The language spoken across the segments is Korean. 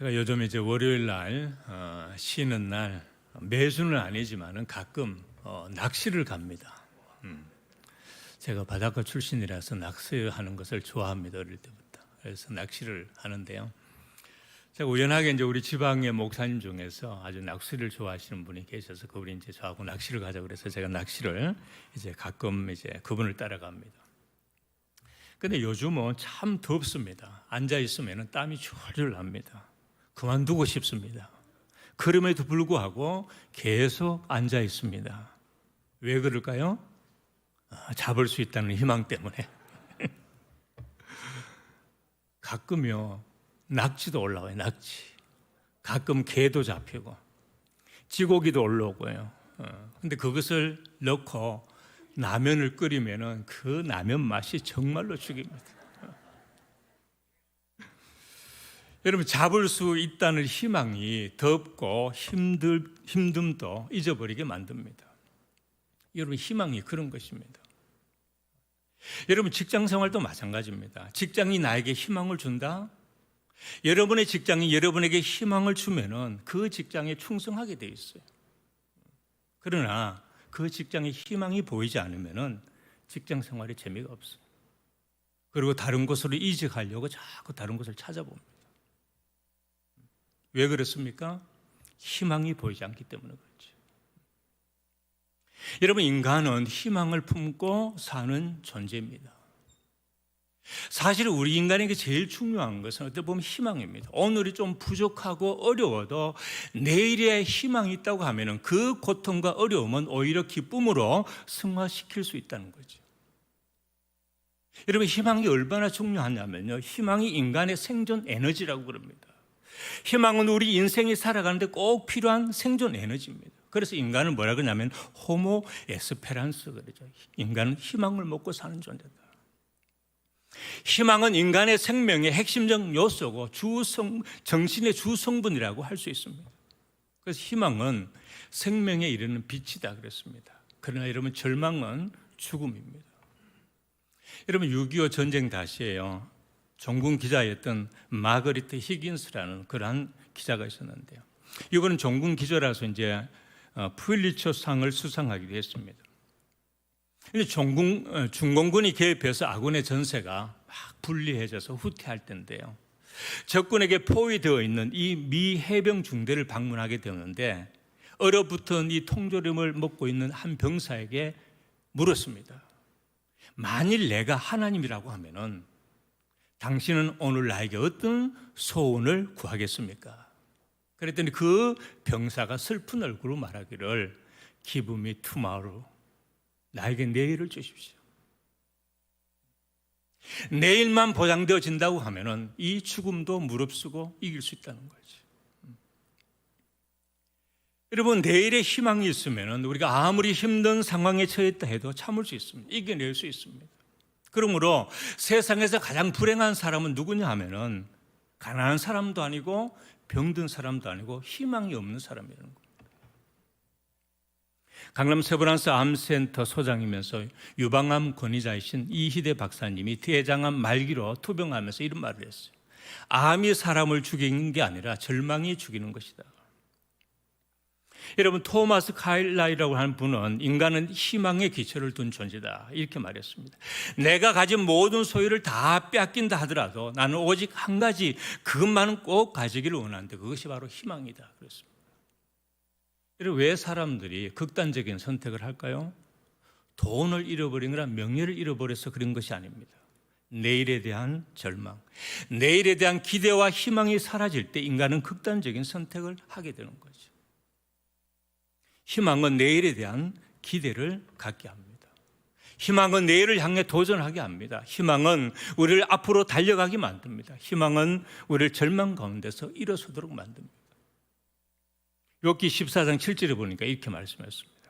제가 요즘 이제 월요일 날 어, 쉬는 날 매주는 아니지만은 가끔 어, 낚시를 갑니다. 음. 제가 바닷가 출신이라서 낚시하는 것을 좋아합니다 어릴 때부터. 그래서 낚시를 하는데요. 제가 우연하게 이제 우리 지방의 목사님 중에서 아주 낚시를 좋아하시는 분이 계셔서 그분이 이제 저하고 낚시를 가자 그래서 제가 낚시를 이제 가끔 이제 그분을 따라갑니다. 근데 요즘은 참 덥습니다. 앉아 있으면 땀이 줄줄 납니다. 그만두고 싶습니다. 그럼에도 불구하고 계속 앉아 있습니다. 왜 그럴까요? 아, 잡을 수 있다는 희망 때문에. 가끔요, 낙지도 올라와요, 낙지. 가끔 개도 잡히고, 쥐고기도 올라오고요. 어, 근데 그것을 넣고 라면을 끓이면은 그 라면 맛이 정말로 죽입니다. 여러분 잡을 수 있다는 희망이 덥고 힘들 힘듦도 잊어버리게 만듭니다. 여러분 희망이 그런 것입니다. 여러분 직장 생활도 마찬가지입니다. 직장이 나에게 희망을 준다. 여러분의 직장이 여러분에게 희망을 주면은 그 직장에 충성하게 돼 있어요. 그러나 그 직장에 희망이 보이지 않으면은 직장 생활에 재미가 없어요. 그리고 다른 곳으로 이직하려고 자꾸 다른 곳을 찾아봅니다. 왜 그렇습니까? 희망이 보이지 않기 때문에 그렇죠. 여러분, 인간은 희망을 품고 사는 존재입니다. 사실 우리 인간에게 제일 중요한 것은 어떻게 보면 희망입니다. 오늘이 좀 부족하고 어려워도 내일에 희망이 있다고 하면 그 고통과 어려움은 오히려 기쁨으로 승화시킬 수 있다는 거죠. 여러분, 희망이 얼마나 중요하냐면요. 희망이 인간의 생존 에너지라고 그럽니다. 희망은 우리 인생이 살아가는데 꼭 필요한 생존 에너지입니다. 그래서 인간은 뭐라 그러냐면 호모 에스페란스 그러죠. 인간은 희망을 먹고 사는 존재다. 희망은 인간의 생명의 핵심적 요소고 주성 정신의 주성분이라고 할 수 있습니다. 그래서 희망은 생명에 이르는 빛이다 그랬습니다. 그러나 여러분 절망은 죽음입니다. 여러분 6.25 전쟁 다시에요. 종군 기자였던 마거리트 히긴스라는 그러한 기자가 있었는데요. 이거는 종군 기자라서 이제 어, 푸일리처상을 수상하기도 했습니다. 근데 종군 어, 중공군이 개입해서 아군의 전세가 막 분리해져서 후퇴할 때인데요. 적군에게 포위되어 있는 이 미 해병 중대를 방문하게 되었는데 얼어붙은 이 통조림을 먹고 있는 한 병사에게 물었습니다. 만일 내가 하나님이라고 하면은 당신은 오늘 나에게 어떤 소원을 구하겠습니까? 그랬더니 그 병사가 슬픈 얼굴로 말하기를 me tomorrow. 나에게 내일을 주십시오. 내일만 보장되어진다고 하면은 이 죽음도 무릅쓰고 이길 수 있다는 거죠. 여러분 내일의 희망이 있으면은 우리가 아무리 힘든 상황에 처했다 해도 참을 수 있습니다. 이겨낼 수 있습니다. 그러므로 세상에서 가장 불행한 사람은 누구냐 하면은 가난한 사람도 아니고 병든 사람도 아니고 희망이 없는 사람이라는 겁니다. 강남 세브란스 암센터 소장이면서 유방암 권위자이신 이희대 박사님이 대장암 말기로 투병하면서 이런 말을 했어요. 암이 사람을 죽이는 게 아니라 절망이 죽이는 것이다. 여러분 토마스 카일라이라고 하는 분은 인간은 희망의 기초를 둔 존재다 이렇게 말했습니다. 내가 가진 모든 소유를 다 뺏긴다 하더라도 나는 오직 한 가지 그것만은 꼭 가지기를 원하는데 그것이 바로 희망이다 그랬습니다. 왜 사람들이 극단적인 선택을 할까요? 돈을 잃어버리거나 명예를 잃어버려서 그런 것이 아닙니다. 내일에 대한 절망, 내일에 대한 기대와 희망이 사라질 때 인간은 극단적인 선택을 하게 되는 거죠. 희망은 내일에 대한 기대를 갖게 합니다. 희망은 내일을 향해 도전하게 합니다. 희망은 우리를 앞으로 달려가게 만듭니다. 희망은 우리를 절망 가운데서 일어서도록 만듭니다. 여기 14장 7절에 보니까 이렇게 말씀했습니다.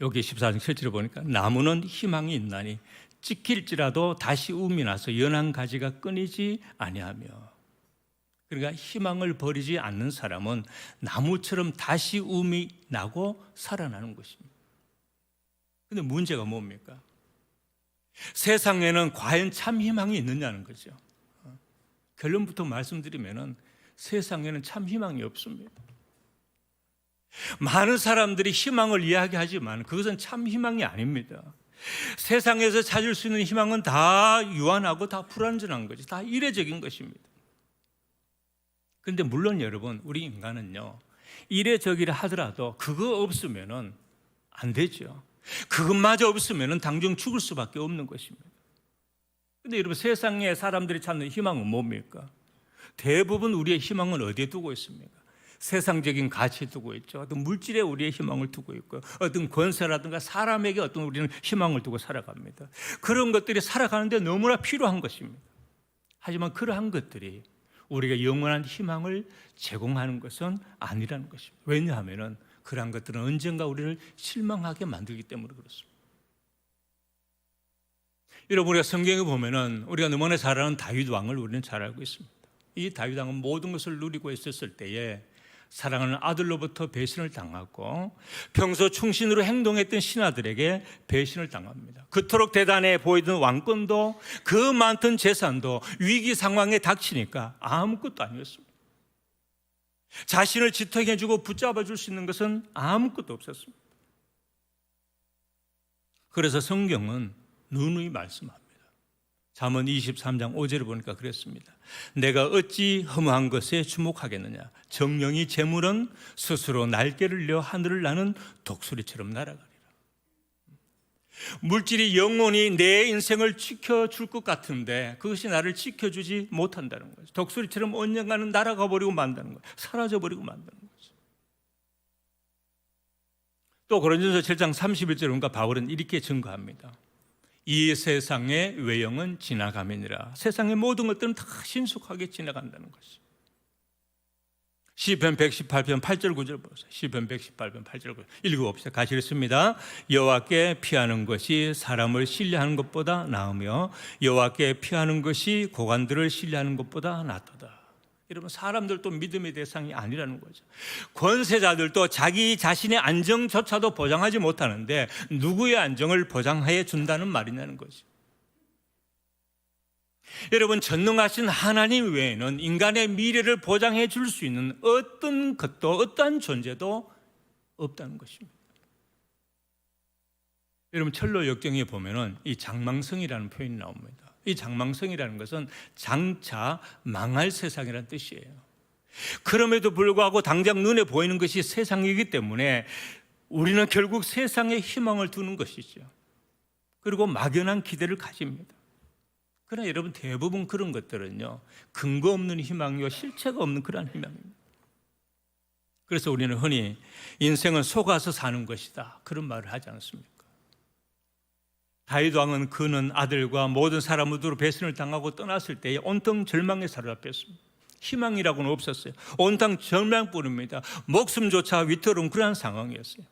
여기 14장 7절에 보니까 나무는 희망이 있나니 찍힐지라도 다시 움이 나서 연한 가지가 끊이지 아니하며 그러니까 희망을 버리지 않는 사람은 나무처럼 다시 움이 나고 살아나는 것입니다. 근데 문제가 뭡니까? 세상에는 과연 참 희망이 있느냐는 거죠. 결론부터 말씀드리면은 세상에는 참 희망이 없습니다. 많은 사람들이 희망을 이야기하지만 그것은 참 희망이 아닙니다. 세상에서 찾을 수 있는 희망은 다 유한하고 다 불완전한 거지. 다 이례적인 것입니다. 그런데 물론 여러분, 우리 인간은요, 이례적이라 하더라도 그거 없으면은 안 되죠. 그것마저 없으면은 당장 죽을 수밖에 없는 것입니다. 근데 여러분, 세상에 사람들이 찾는 희망은 뭡니까? 대부분 우리의 희망은 어디에 두고 있습니까? 세상적인 가치에 두고 있죠. 어떤 물질에 우리의 희망을 두고 있고, 어떤 권세라든가 사람에게 어떤 우리는 희망을 두고 살아갑니다. 그런 것들이 살아가는데 너무나 필요한 것입니다. 하지만 그러한 것들이 우리가 영원한 희망을 제공하는 것은 아니라는 것입니다. 왜냐하면 그러한 것들은 언젠가 우리를 실망하게 만들기 때문에 그렇습니다. 여러분 우리가 성경에 보면은 우리가 너무나 잘 아는 다윗 왕을 우리는 잘 알고 있습니다. 이 다윗 왕은 모든 것을 누리고 있었을 때에 사랑하는 아들로부터 배신을 당하고 평소 충신으로 행동했던 신하들에게 배신을 당합니다. 그토록 대단해 보이던 왕권도 그 많던 재산도 위기 상황에 닥치니까 아무것도 아니었습니다. 자신을 지탱해주고 붙잡아 줄 수 있는 것은 아무것도 없었습니다. 그래서 성경은 누누이 말씀합니다. 잠언 23장 5절을 보니까 그랬습니다. 내가 어찌 허무한 것에 주목하겠느냐? 정령이 재물은 스스로 날개를 려 하늘을 나는 독수리처럼 날아가리라. 물질이 영원히 내 인생을 지켜줄 것 같은데 그것이 나를 지켜주지 못한다는 거죠. 독수리처럼 언젠가는 날아가 버리고 만다는 거예요. 사라져 버리고 만다는 거죠. 또 고린도서 7장 31절 보니까 바울은 이렇게 증거합니다. 이 세상의 외형은 지나감이니라. 세상의 모든 것들은 다 신속하게 지나간다는 것이. 시편 118편 8절 9절 보세요. 시편 118편 8절 9절 읽어 봅시다. 같이 읽습니다. 여호와께 피하는 것이 사람을 신뢰하는 것보다 나으며 여호와께 피하는 것이 고관들을 신뢰하는 것보다 낫도다. 여러분 사람들도 믿음의 대상이 아니라는 거죠. 권세자들도 자기 자신의 안정조차도 보장하지 못하는데 누구의 안정을 보장해 준다는 말이냐는 거죠. 여러분 전능하신 하나님 외에는 인간의 미래를 보장해 줄 수 있는 어떤 것도 어떠한 존재도 없다는 것입니다. 여러분 철로 역경에 보면은 이 장망성이라는 표현이 나옵니다. 이 장망성이라는 것은 장차 망할 세상이라는 뜻이에요. 그럼에도 불구하고 당장 눈에 보이는 것이 세상이기 때문에 우리는 결국 세상에 희망을 두는 것이죠. 그리고 막연한 기대를 가집니다. 그러나 여러분 대부분 그런 것들은요 근거 없는 희망이요 실체가 없는 그러한 희망입니다. 그래서 우리는 흔히 인생은 속아서 사는 것이다 그런 말을 하지 않습니까? 다윗 왕은 그는 아들과 모든 사람으로 배신을 당하고 떠났을 때에 온통 절망에 사로잡혔습니다. 희망이라고는 없었어요. 온통 절망뿐입니다. 목숨조차 위태로운 그러한 상황이었어요.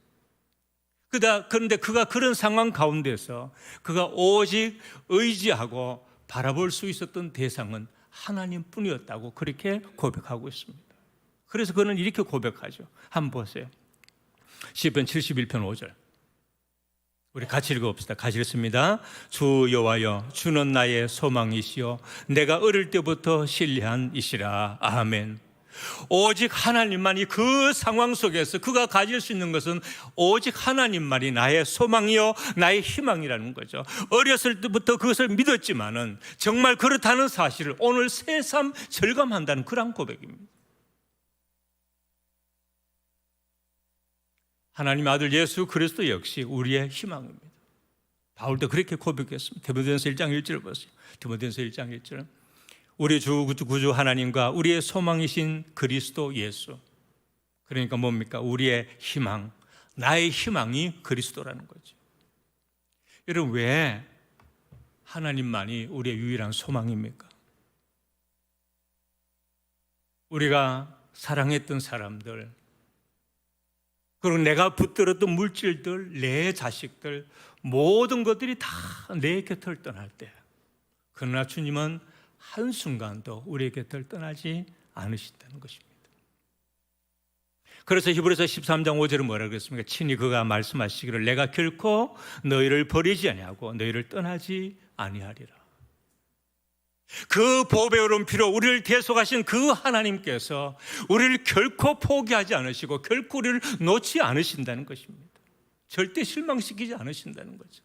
그다 그런데 그가 그런 상황 가운데서 그가 오직 의지하고 바라볼 수 있었던 대상은 하나님뿐이었다고 그렇게 고백하고 있습니다. 그래서 그는 이렇게 고백하죠. 한번 보세요. 시편 71편 5절. 우리 같이 읽어봅시다. 같이 읽습니다. 주 여호와여, 주는 나의 소망이시요, 내가 어릴 때부터 신뢰한 이시라. 아멘. 오직 하나님만이 그 상황 속에서 그가 가질 수 있는 것은 오직 하나님만이 나의 소망이요, 나의 희망이라는 거죠. 어렸을 때부터 그것을 믿었지만은 정말 그렇다는 사실을 오늘 새삼 절감한다는 그런 고백입니다. 하나님 아들 예수 그리스도 역시 우리의 희망입니다. 바울도 그렇게 고백했습니다. 디모데전서 1장 1절을 보세요. 디모데전서 1장 1절. 우리 주 구주 하나님과 우리의 소망이신 그리스도 예수. 그러니까 뭡니까? 우리의 희망. 나의 희망이 그리스도라는 거죠. 여러분 왜 하나님만이 우리의 유일한 소망입니까? 우리가 사랑했던 사람들, 그리고 내가 붙들었던 물질들, 내 자식들, 모든 것들이 다 내 곁을 떠날 때. 그러나 주님은 한순간도 우리의 곁을 떠나지 않으신다는 것입니다. 그래서 히브리서 13장 5절은 뭐라 그랬습니까? 친히 그가 말씀하시기를 내가 결코 너희를 버리지 아니하고 너희를 떠나지 아니하리라. 그 보배로운 피로 우리를 대속하신 그 하나님께서 우리를 결코 포기하지 않으시고 결코 우리를 놓지 않으신다는 것입니다. 절대 실망시키지 않으신다는 거죠.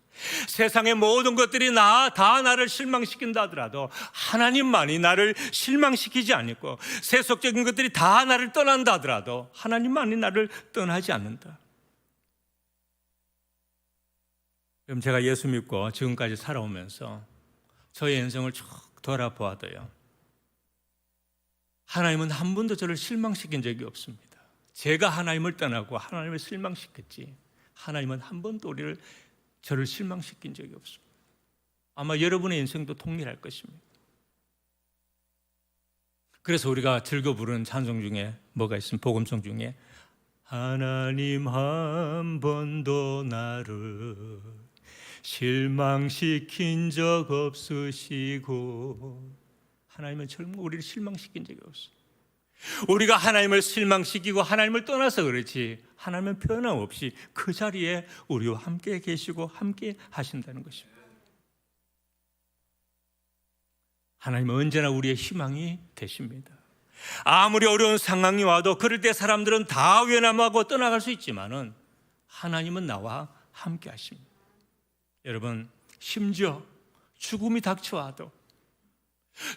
세상의 모든 것들이 나, 다 나를 실망시킨다 하더라도 하나님만이 나를 실망시키지 않고 세속적인 것들이 다 나를 떠난다 하더라도 하나님만이 나를 떠나지 않는다. 그럼 제가 예수 믿고 지금까지 살아오면서 저의 인생을 쭉 돌아보아도요. 하나님은 한 번도 저를 실망시킨 적이 없습니다. 제가 하나님을 떠나고 하나님을 실망시켰지. 하나님은 한 번도 우리를 저를 실망시킨 적이 없습니다. 아마 여러분의 인생도 동일할 것입니다. 그래서 우리가 즐겨 부르는 찬송 중에 뭐가 있으면 복음송 중에 하나님 한 번도 나를 실망시킨 적 없으시고 하나님은 절대 우리를 실망시킨 적이 없어. 우리가 하나님을 실망시키고 하나님을 떠나서 그렇지 하나님은 변함없이 그 자리에 우리와 함께 계시고 함께 하신다는 것입니다. 하나님은 언제나 우리의 희망이 되십니다. 아무리 어려운 상황이 와도 그럴 때 사람들은 다 외람하고 떠나갈 수 있지만은 하나님은 나와 함께 하십니다. 여러분 심지어 죽음이 닥쳐와도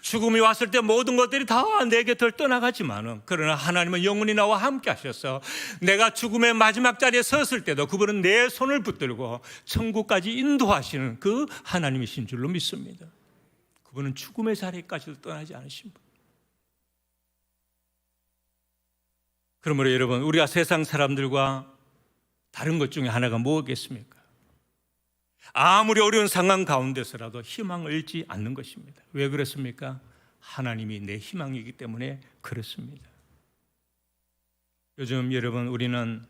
죽음이 왔을 때 모든 것들이 다 내 곁을 떠나가지만은 그러나 하나님은 영원히 나와 함께 하셔서 내가 죽음의 마지막 자리에 섰을 때도 그분은 내 손을 붙들고 천국까지 인도하시는 그 하나님이신 줄로 믿습니다. 그분은 죽음의 자리까지도 떠나지 않으신 분. 그러므로 여러분 우리가 세상 사람들과 다른 것 중에 하나가 뭐겠습니까? 아무리 어려운 상황 가운데서라도 희망을 잃지 않는 것입니다. 왜 그렇습니까? 하나님이 내 희망이기 때문에 그렇습니다. 요즘 여러분 우리는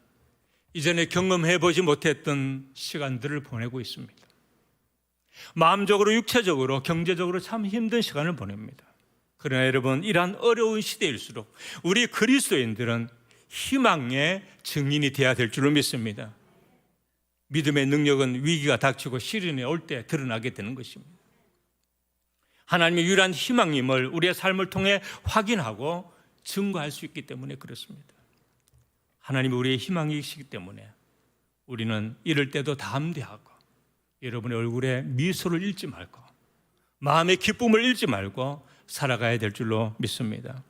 이전에 경험해 보지 못했던 시간들을 보내고 있습니다. 마음적으로 육체적으로 경제적으로 참 힘든 시간을 보냅니다. 그러나 여러분 이러한 어려운 시대일수록 우리 그리스도인들은 희망의 증인이 되어야 될 줄로 믿습니다. 믿음의 능력은 위기가 닥치고 시련이 올 때 드러나게 되는 것입니다. 하나님의 유일한 희망임을 우리의 삶을 통해 확인하고 증거할 수 있기 때문에 그렇습니다. 하나님이 우리의 희망이시기 때문에 우리는 이럴 때도 담대하고 여러분의 얼굴에 미소를 잃지 말고 마음의 기쁨을 잃지 말고 살아가야 될 줄로 믿습니다.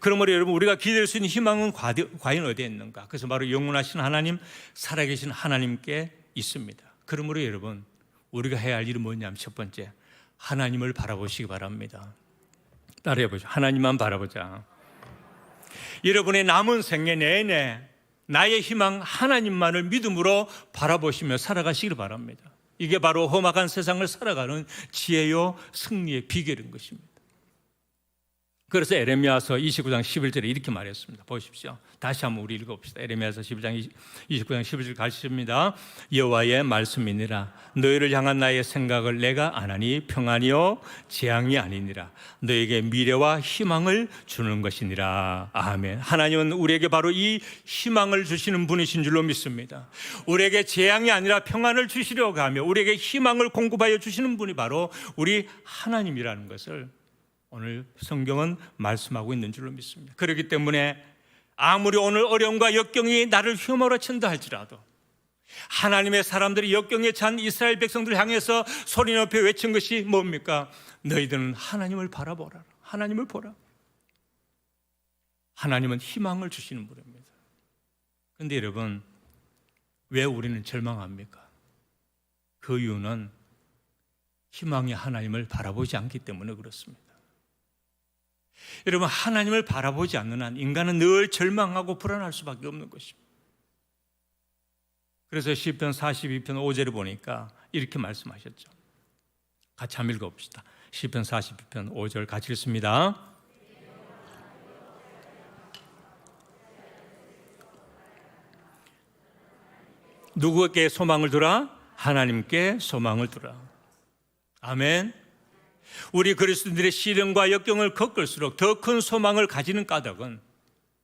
그러므로 여러분 우리가 기댈 수 있는 희망은 과연 어디에 있는가? 그래서 바로 영원하신 하나님, 살아계신 하나님께 있습니다. 그러므로 여러분 우리가 해야 할 일은 뭐냐면 첫 번째 하나님을 바라보시기 바랍니다. 따라해 보죠. 하나님만 바라보자. 여러분의 남은 생애 내내 나의 희망 하나님만을 믿음으로 바라보시며 살아가시길 바랍니다. 이게 바로 험악한 세상을 살아가는 지혜요 승리의 비결인 것입니다. 그래서 에레미야서 29장 11절에 이렇게 말했습니다. 보십시오. 다시 한번 우리 읽어봅시다. 에레미야서 12장 29장 11절 가르칩니다. 여호와의 말씀이니라 너희를 향한 나의 생각을 내가 안 하니 평안이요 재앙이 아니니라 너에게 미래와 희망을 주는 것이니라. 아멘. 하나님은 우리에게 바로 이 희망을 주시는 분이신 줄로 믿습니다. 우리에게 재앙이 아니라 평안을 주시려고 하며 우리에게 희망을 공급하여 주시는 분이 바로 우리 하나님이라는 것을 오늘 성경은 말씀하고 있는 줄로 믿습니다. 그렇기 때문에 아무리 오늘 어려움과 역경이 나를 휘몰아 친다 할지라도 하나님의 사람들이 역경에 찬 이스라엘 백성들을 향해서 소리 높여 외친 것이 뭡니까? 너희들은 하나님을 바라보라. 하나님을 보라. 하나님은 희망을 주시는 분입니다. 그런데 여러분, 왜 우리는 절망합니까? 그 이유는 희망의 하나님을 바라보지 않기 때문에 그렇습니다. 여러분 하나님을 바라보지 않는 한 인간은 늘 절망하고 불안할 수밖에 없는 것입니다. 그래서 시편 42편 5절을 보니까 이렇게 말씀하셨죠. 같이 한번 읽어봅시다. 시편 42편 5절 같이 읽습니다. 누구에게 소망을 두라? 하나님께 소망을 두라. 아멘. 우리 그리스도인들의 시련과 역경을 겪을수록 더 큰 소망을 가지는 까닭은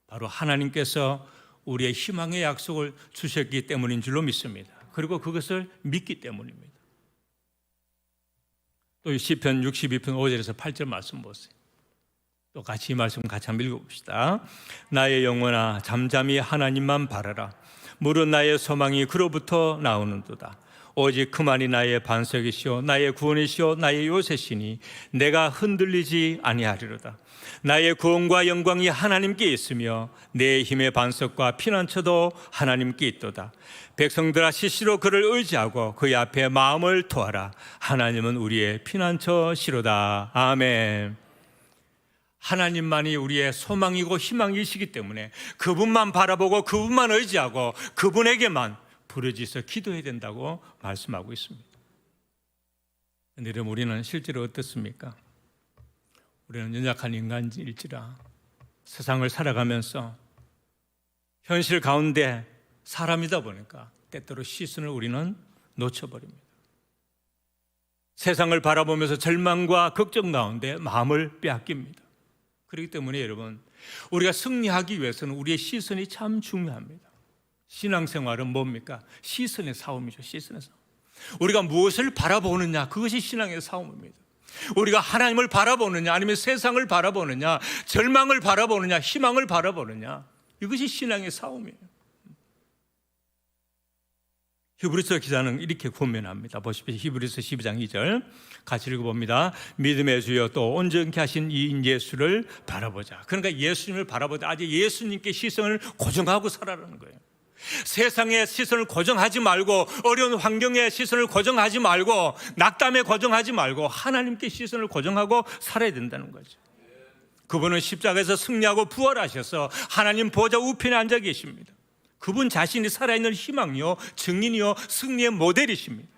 바로 하나님께서 우리의 희망의 약속을 주셨기 때문인 줄로 믿습니다. 그리고 그것을 믿기 때문입니다. 또 시편 62편 5절에서 8절 말씀 보세요. 또 같이 이 말씀 같이 한번 읽어봅시다. 나의 영혼아 잠잠히 하나님만 바라라. 물은 나의 소망이 그로부터 나오는도다. 오직 그만이 나의 반석이시오 나의 구원이시오 나의 요새시니 내가 흔들리지 아니하리로다. 나의 구원과 영광이 하나님께 있으며 내 힘의 반석과 피난처도 하나님께 있도다. 백성들아 시시로 그를 의지하고 그의 앞에 마음을 토하라. 하나님은 우리의 피난처시로다. 아멘. 하나님만이 우리의 소망이고 희망이시기 때문에 그분만 바라보고 그분만 의지하고 그분에게만 부르짖어 기도해야 된다고 말씀하고 있습니다. 그런데 여러분 우리는 실제로 어떻습니까? 우리는 연약한 인간일지라 세상을 살아가면서 현실 가운데 사람이다 보니까 때때로 시선을 우리는 놓쳐버립니다. 세상을 바라보면서 절망과 걱정 가운데 마음을 빼앗깁니다. 그렇기 때문에 여러분 우리가 승리하기 위해서는 우리의 시선이 참 중요합니다. 신앙생활은 뭡니까? 시선의 싸움이죠. 시선의 싸움. 우리가 무엇을 바라보느냐 그것이 신앙의 싸움입니다. 우리가 하나님을 바라보느냐 아니면 세상을 바라보느냐 절망을 바라보느냐 희망을 바라보느냐 이것이 신앙의 싸움이에요. 히브리서 기자는 이렇게 권면합니다. 보십시오. 히브리서 12장 2절 같이 읽어봅니다. 믿음의 주여 또 온전케 하신 이 예수를 바라보자. 그러니까 예수님을 바라보다 아직 예수님께 시선을 고정하고 살아라는 거예요. 세상의 시선을 고정하지 말고 어려운 환경의 시선을 고정하지 말고 낙담에 고정하지 말고 하나님께 시선을 고정하고 살아야 된다는 거죠. 그분은 십자가에서 승리하고 부활하셔서 하나님 보좌 우편에 앉아 계십니다. 그분 자신이 살아있는 희망이요, 증인이요, 승리의 모델이십니다.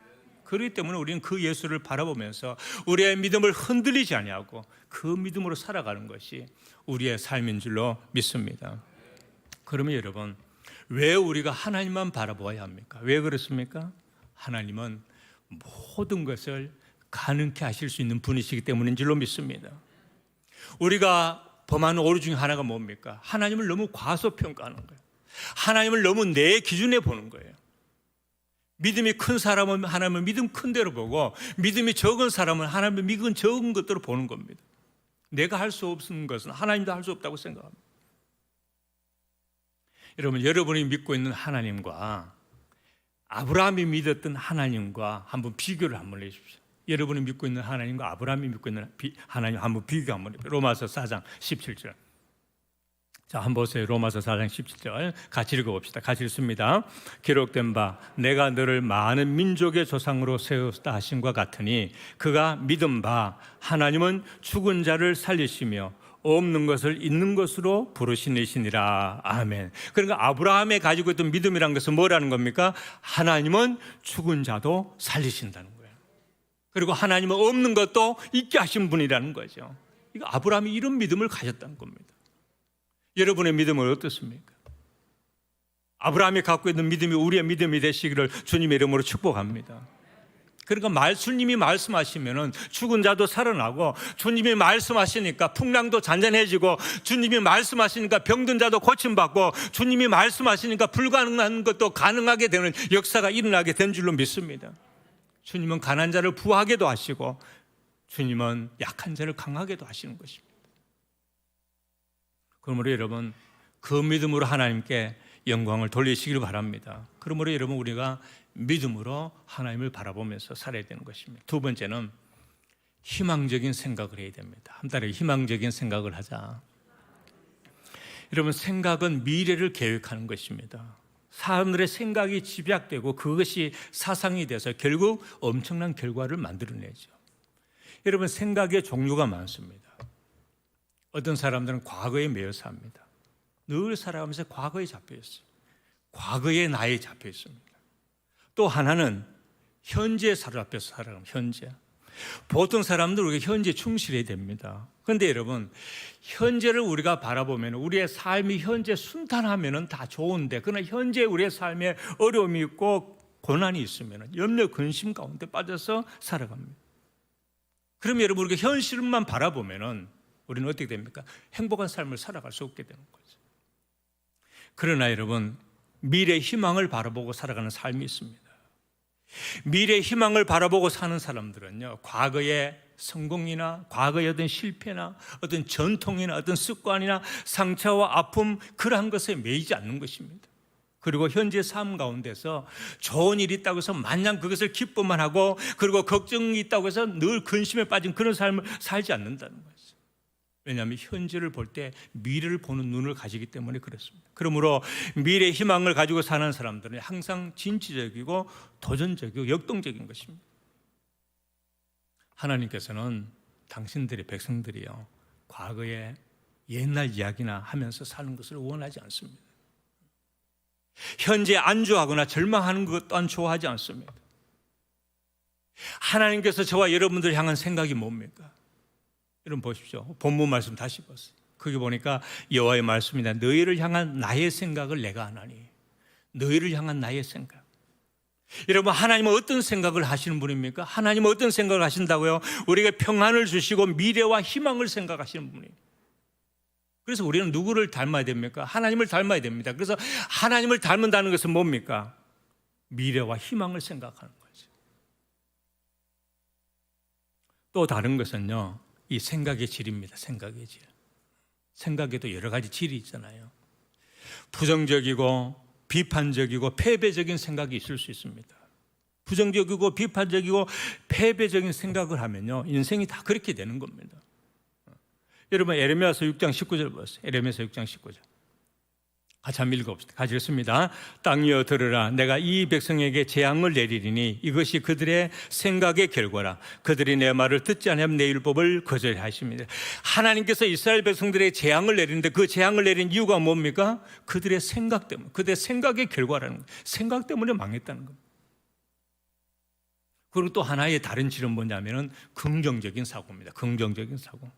그렇기 때문에 우리는 그 예수를 바라보면서 우리의 믿음을 흔들리지 아니하고 그 믿음으로 살아가는 것이 우리의 삶인 줄로 믿습니다. 그러면 여러분, 왜 우리가 하나님만 바라보아야 합니까? 왜 그렇습니까? 하나님은 모든 것을 가능케 하실 수 있는 분이시기 때문인 줄로 믿습니다. 우리가 범하는 오류 중에 하나가 뭡니까? 하나님을 너무 과소평가하는 거예요. 하나님을 너무 내 기준에 보는 거예요. 믿음이 큰 사람은 하나님을 믿음 큰 대로 보고 믿음이 적은 사람은 하나님을 믿음 적은 것대로 보는 겁니다. 내가 할 수 없는 것은 하나님도 할 수 없다고 생각합니다. 여러분, 여러분이 믿고 있는 하나님과 아브라함이 믿었던 하나님과 한번 비교를 한번 해주십시오. 여러분이 믿고 있는 하나님과 아브라함이 믿고 있는 하나님 한번 비교 한번 해보세요. 로마서 4장 17절. 자, 한번 보세요. 로마서 4장 17절. 같이 읽어봅시다. 같이 읽습니다. 기록된 바, 내가 너를 많은 민족의 조상으로 세웠다 하신과 같으니 그가 믿은 바, 하나님은 죽은 자를 살리시며 없는 것을 있는 것으로 부르시니시니라. 아멘. 그러니까 아브라함이 가지고 있던 믿음이란 것은 뭐라는 겁니까? 하나님은 죽은 자도 살리신다는 거예요. 그리고 하나님은 없는 것도 있게 하신 분이라는 거죠. 이거 아브라함이 이런 믿음을 가졌다는 겁니다. 여러분의 믿음은 어떻습니까? 아브라함이 갖고 있는 믿음이 우리의 믿음이 되시기를 주님의 이름으로 축복합니다. 그러니까 말씀님이 말씀하시면은 죽은 자도 살아나고 주님이 말씀하시니까 풍랑도 잔잔해지고 주님이 말씀하시니까 병든 자도 고침받고 주님이 말씀하시니까 불가능한 것도 가능하게 되는 역사가 일어나게 된 줄로 믿습니다. 주님은 가난 자를 부하게도 하시고 주님은 약한 자를 강하게도 하시는 것입니다. 그러므로 여러분 그 믿음으로 하나님께 영광을 돌리시기를 바랍니다. 그러므로 여러분 우리가 믿음으로 하나님을 바라보면서 살아야 되는 것입니다. 두 번째는 희망적인 생각을 해야 됩니다. 한 달에 희망적인 생각을 하자. 여러분 생각은 미래를 계획하는 것입니다. 사람들의 생각이 집약되고 그것이 사상이 돼서 결국 엄청난 결과를 만들어내죠. 여러분 생각의 종류가 많습니다. 어떤 사람들은 과거에 매여 삽니다. 늘 살아가면서 과거에 잡혀 있어요. 과거의 나에 잡혀 있습니다. 또 하나는 현재에 사로잡혀서 살아가는 현재. 보통 사람들 우리가 현재 충실해야 됩니다. 그런데 여러분, 현재를 우리가 바라보면 우리의 삶이 현재 순탄하면 다 좋은데, 그러나 현재 우리의 삶에 어려움이 있고 고난이 있으면 염려, 근심 가운데 빠져서 살아갑니다. 그럼 여러분, 우리가 현실만 바라보면 우리는 어떻게 됩니까? 행복한 삶을 살아갈 수 없게 되는 거죠. 그러나 여러분, 미래 희망을 바라보고 살아가는 삶이 있습니다. 미래 희망을 바라보고 사는 사람들은요, 과거의 성공이나 과거의 어떤 실패나 어떤 전통이나 어떤 습관이나 상처와 아픔 그러한 것에 매이지 않는 것입니다. 그리고 현재 삶 가운데서 좋은 일이 있다고 해서 마냥 그것을 기뻐만 하고 그리고 걱정이 있다고 해서 늘 근심에 빠진 그런 삶을 살지 않는다는 거죠. 왜냐하면 현재를 볼 때 미래를 보는 눈을 가지기 때문에 그렇습니다. 그러므로 미래 희망을 가지고 사는 사람들은 항상 진취적이고 도전적이고 역동적인 것입니다. 하나님께서는 당신들의 백성들이요 과거의 옛날 이야기나 하면서 사는 것을 원하지 않습니다. 현재 안주하거나 절망하는 것 또한 좋아하지 않습니다. 하나님께서 저와 여러분들 향한 생각이 뭡니까? 여러분 보십시오. 본문 말씀 다시 보세요. 거기 보니까 여호와의 말씀이다. 너희를 향한 나의 생각을 내가 하나니. 너희를 향한 나의 생각. 여러분 하나님은 어떤 생각을 하시는 분입니까? 하나님은 어떤 생각을 하신다고요? 우리에게 평안을 주시고 미래와 희망을 생각하시는 분이에요. 그래서 우리는 누구를 닮아야 됩니까? 하나님을 닮아야 됩니다. 그래서 하나님을 닮는다는 것은 뭡니까? 미래와 희망을 생각하는 거죠. 또 다른 것은요, 이 생각의 질입니다. 생각의 질. 생각에도 여러 가지 질이 있잖아요. 부정적이고 비판적이고 패배적인 생각이 있을 수 있습니다. 부정적이고 비판적이고 패배적인 생각을 하면요, 인생이 다 그렇게 되는 겁니다. 여러분 에레미야서 6장 19절 보세요. 에레미야서 6장 19절. 같이 한번 읽어봅시다. 같이 읽습니다. 땅이여 들으라. 내가 이 백성에게 재앙을 내리리니 이것이 그들의 생각의 결과라. 그들이 내 말을 듣지 않으면 내 율법을 거절히 하십니다. 하나님께서 이스라엘 백성들의 재앙을 내리는데 그 재앙을 내린 이유가 뭡니까? 그들의 생각 때문에. 그들의 생각의 결과라는 거예요. 생각 때문에 망했다는 겁니다. 그리고 또 하나의 다른 질은 뭐냐면은 긍정적인 사고입니다. 긍정적인 사고.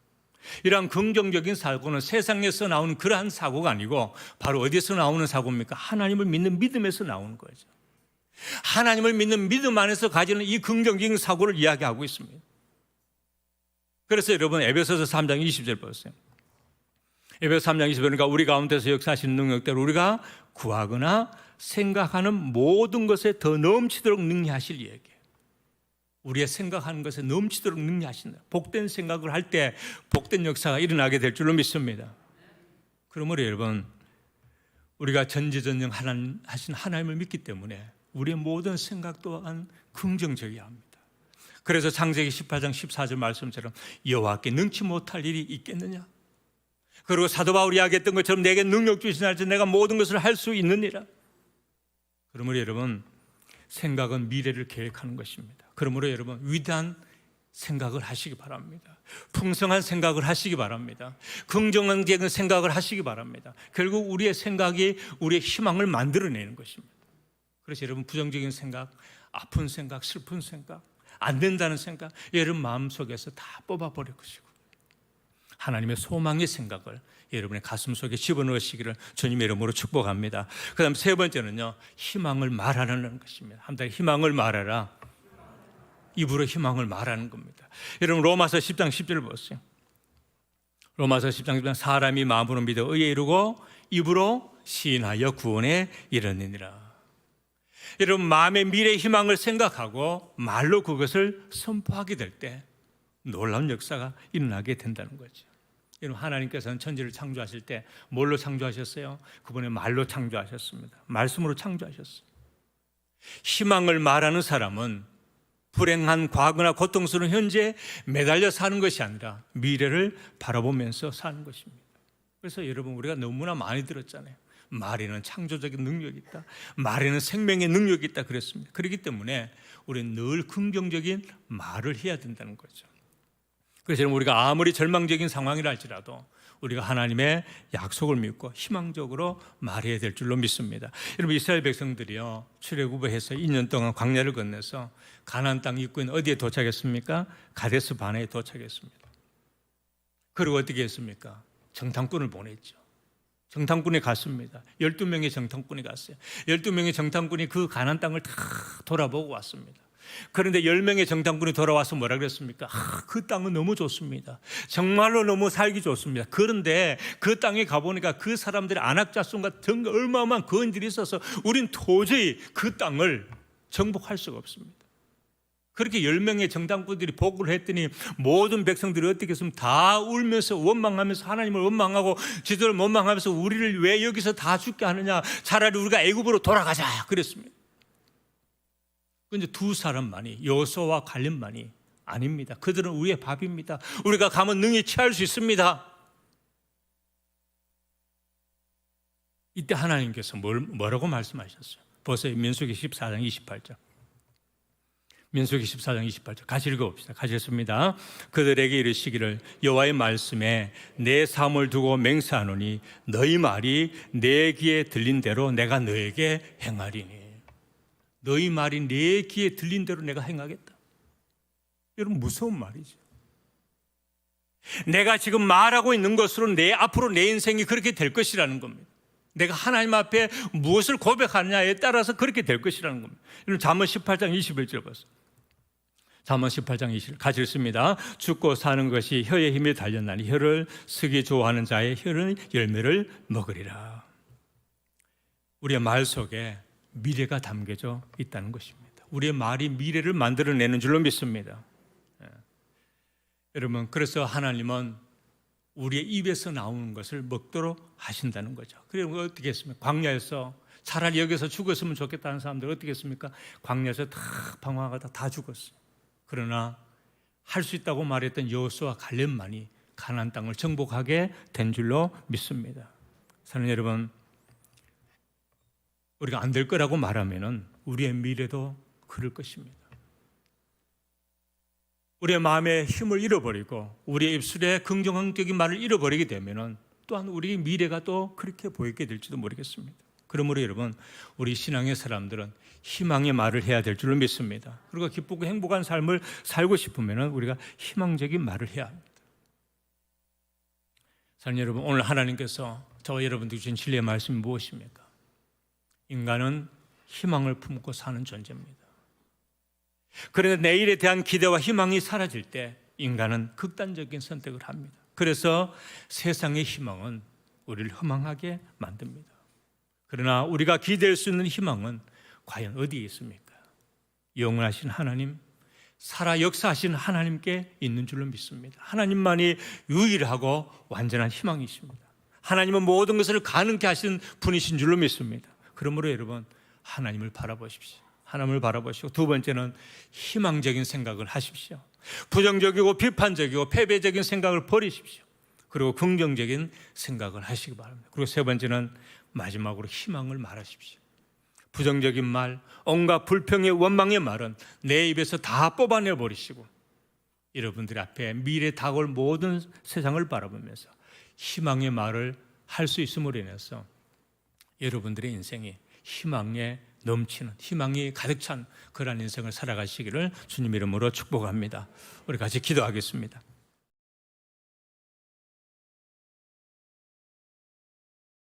이러한 긍정적인 사고는 세상에서 나오는 그러한 사고가 아니고 바로 어디서 나오는 사고입니까? 하나님을 믿는 믿음에서 나오는 거죠. 하나님을 믿는 믿음 안에서 가지는 이 긍정적인 사고를 이야기하고 있습니다. 그래서 여러분 에베소서 3장 20절 보세요. 에베소 3장 20절 그러니까 우리 가운데서 역사하시는 능력대로 우리가 구하거나 생각하는 모든 것에 더 넘치도록 능리하실 얘기예요. 우리의 생각하는 것에 넘치도록 능리하신다. 복된 생각을 할 때 복된 역사가 일어나게 될 줄로 믿습니다. 그러므로 여러분 우리가 전지전능 하나님 하신 하나님을 믿기 때문에 우리의 모든 생각 또한 긍정적이어야 합니다. 그래서 창세기 18장 14절 말씀처럼 여호와께 능치 못할 일이 있겠느냐? 그리고 사도 바울이 이야기했던 것처럼 내게 능력 주신 날짜 내가 모든 것을 할 수 있느니라. 그러므로 여러분 생각은 미래를 계획하는 것입니다. 그러므로 여러분 위대한 생각을 하시기 바랍니다. 풍성한 생각을 하시기 바랍니다. 긍정적인 생각을 하시기 바랍니다. 결국 우리의 생각이 우리의 희망을 만들어내는 것입니다. 그래서 여러분 부정적인 생각, 아픈 생각, 슬픈 생각, 안 된다는 생각, 여러분 마음속에서 다 뽑아버릴 것이고 하나님의 소망의 생각을 여러분의 가슴 속에 집어넣으시기를 주님의 이름으로 축복합니다. 그 다음 세 번째는요, 희망을 말하는 것입니다. 한달 희망을 말하라. 입으로 희망을 말하는 겁니다. 여러분, 로마서 10장 10절 보세요. 로마서 10장 10장 사람이 마음으로 믿어 의에 이르고 입으로 시인하여 구원에 이르느니라. 여러분, 마음의 미래 희망을 생각하고 말로 그것을 선포하게 될 때 놀라운 역사가 일어나게 된다는 거죠. 여러분 하나님께서는 천지를 창조하실 때 뭘로 창조하셨어요? 그분의 말로 창조하셨습니다. 말씀으로 창조하셨어요. 희망을 말하는 사람은 불행한 과거나 고통스러운 현재에 매달려 사는 것이 아니라 미래를 바라보면서 사는 것입니다. 그래서 여러분 우리가 너무나 많이 들었잖아요. 말에는 창조적인 능력이 있다. 말에는 생명의 능력이 있다 그랬습니다. 그렇기 때문에 우리는 늘 긍정적인 말을 해야 된다는 거죠. 그래서 우리가 아무리 절망적인 상황이라 할지라도 우리가 하나님의 약속을 믿고 희망적으로 말해야 될 줄로 믿습니다. 여러분 이스라엘 백성들이요 출애굽해서 2년 동안 광야를 건너서 가나안 땅 입구인 어디에 도착했습니까? 가데스 바네에 도착했습니다. 그리고 어떻게 했습니까? 정탐꾼을 보냈죠. 정탐꾼이 갔습니다. 12명의 정탐꾼이 갔어요. 12명의 정탐꾼이 그 가나안 땅을 다 돌아보고 왔습니다. 그런데 10명의 정탐꾼이 돌아와서 뭐라 그랬습니까? 아, 그 땅은 너무 좋습니다. 정말로 너무 살기 좋습니다. 그런데 그 땅에 가보니까 그 사람들의 안악자손과 등 어마어마한 거인들이 있어서 우린 도저히 그 땅을 정복할 수가 없습니다. 그렇게 열 명의 정당부들이 복을 했더니 모든 백성들이 어떻게 했으면 다 울면서 원망하면서 하나님을 원망하고 지도를 원망하면서 우리를 왜 여기서 다 죽게 하느냐 차라리 우리가 애굽으로 돌아가자 그랬습니다. 근데 두 사람만이 여호수아와 갈렙만이 아닙니다. 그들은 우리의 밥입니다. 우리가 가면 능히 취할 수 있습니다. 이때 하나님께서 뭘, 뭐라고 말씀하셨어요? 보세요. 민수기 14장 28절. 민수기 14장 28절 같이 읽어봅시다. 같이 읽습니다. 그들에게 이르시기를 여호와의 말씀에 내 삶을 두고 맹세하노니 너희 말이 내 귀에 들린 대로 내가 너에게 행하리니 너희 말이 내 귀에 들린 대로 내가 행하겠다. 여러분 무서운 말이죠. 내가 지금 말하고 있는 것으로 내 앞으로 내 인생이 그렇게 될 것이라는 겁니다. 내가 하나님 앞에 무엇을 고백하느냐에 따라서 그렇게 될 것이라는 겁니다. 여러분 잠언 18장 21절 보세요. 잠언 18장 20절 같이 읽습니다. 죽고 사는 것이 혀의 힘에 달렸나니 혀를 쓰기 좋아하는 자의 혀는 열매를 먹으리라. 우리의 말 속에 미래가 담겨져 있다는 것입니다. 우리의 말이 미래를 만들어내는 줄로 믿습니다. 예. 여러분 그래서 하나님은 우리의 입에서 나오는 것을 먹도록 하신다는 거죠. 그리고 어떻게 했습니까? 광야에서 차라리 여기서 죽었으면 좋겠다는 사람들 어떻게 했습니까? 광야에서 다 방황하다 다 죽었어요. 그러나 할 수 있다고 말했던 여호수와 갈렙만이 가나안 땅을 정복하게 된 줄로 믿습니다. 사는 여러분, 우리가 안 될 거라고 말하면은 우리의 미래도 그럴 것입니다. 우리의 마음의 힘을 잃어버리고 우리의 입술에 긍정적인 말을 잃어버리게 되면은 또한 우리 미래가 또 그렇게 보이게 될지도 모르겠습니다. 그러므로 여러분 우리 신앙의 사람들은 희망의 말을 해야 될 줄로 믿습니다. 그리고 기쁘고 행복한 삶을 살고 싶으면은 우리가 희망적인 말을 해야 합니다. 사랑 여러분 오늘 하나님께서 저와 여러분들 주신 진리의 말씀이 무엇입니까? 인간은 희망을 품고 사는 존재입니다. 그런데 내일에 대한 기대와 희망이 사라질 때 인간은 극단적인 선택을 합니다. 그래서 세상의 희망은 우리를 허망하게 만듭니다. 그러나 우리가 기대할 수 있는 희망은 과연 어디에 있습니까? 영원하신 하나님, 살아 역사하신 하나님께 있는 줄로 믿습니다. 하나님만이 유일하고 완전한 희망이십니다. 하나님은 모든 것을 가능케 하신 분이신 줄로 믿습니다. 그러므로 여러분 하나님을 바라보십시오. 하나님을 바라보시고 두 번째는 희망적인 생각을 하십시오. 부정적이고 비판적이고 패배적인 생각을 버리십시오. 그리고 긍정적인 생각을 하시기 바랍니다. 그리고 세 번째는 마지막으로 희망을 말하십시오. 부정적인 말, 온갖 불평의 원망의 말은 내 입에서 다 뽑아내 버리시고 여러분들 앞에 미래 다가올 모든 세상을 바라보면서 희망의 말을 할 수 있음으로 인해서 여러분들의 인생이 희망에 넘치는 희망이 가득 찬 그러한 인생을 살아가시기를 주님 이름으로 축복합니다. 우리 같이 기도하겠습니다.